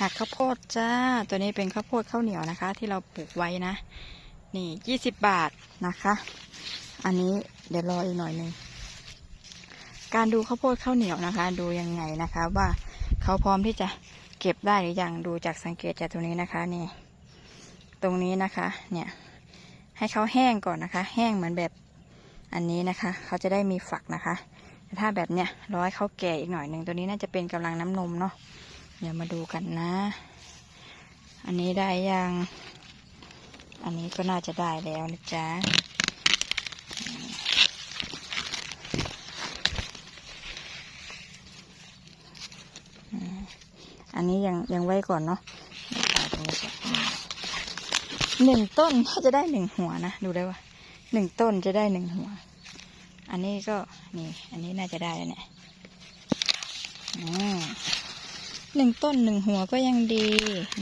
หักข้าวโพดจ้า ตัวนี้เป็นข้าวโพดข้าวเหนียวนะคะ ที่เราปลูกไว้นะ นี่ยี่สิบบาทนะคะ อันนี้เดี๋ยวรออีกหน่อยหนึ่งการดูข้าวโพดข้าวเหนียวนะคะ ดูยังไงนะคะ ว่าเขาพร้อมที่จะเก็บได้หรือยังดูจากสังเกตจากตรงนี้นะคะนี่ ตรงนี้นะคะ เนี่ย ให้เขาแห้งก่อนนะคะ แห้งเหมือนแบบอันนี้นะคะ เขาจะได้มีฝักนะคะแต่ถ้าแบบเนี้ยร้อยเขาแก่อีกหน่อยหนึ่งตัวนี้น่าจะเป็นกำลังน้ำนมเนาะ เดี๋ยวมาดูกันนะ อันนี้ได้ยัง อันนี้ก็น่าจะได้แล้วนะจ๊ะ อันนี้ยังยังไว้ก่อนเนาะหนึ่งต้นก็จะได้หนึ่งหัวนะ ดูได้ว่าหนึ่งต้นจะได้หนึ่งหัว อันนี้ก็นี่ อันนี้น่าจะได้แล้วเนี่ยอืม หนึ่งต้นหนึ่งหัวก็ยังดี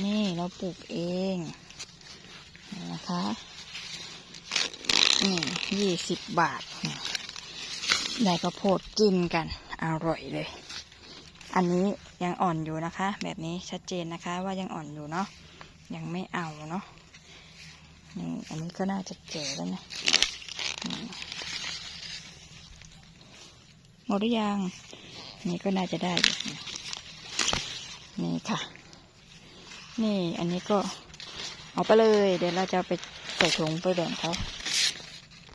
นี่เราปลูกเองนะคะนี่ยี่สิบบาทได้ข้าวโพดกินกัน อร่อยเลย อันนี้ยังอ่อนอยู่นะคะ แบบนี้ชัดเจนนะคะว่ายังอ่อนอยู่เนาะยังไม่เอาเนาะนี่อันนี้ก็น่าจะเจอแล้วนะหมดหรือยัง นี่ก็น่าจะได้อยู่ นี่ค่ะ นี่อันนี้ก็เอาไปเลย เดี๋ยวเราจะไปใส่ถุงไปแบ่งเขา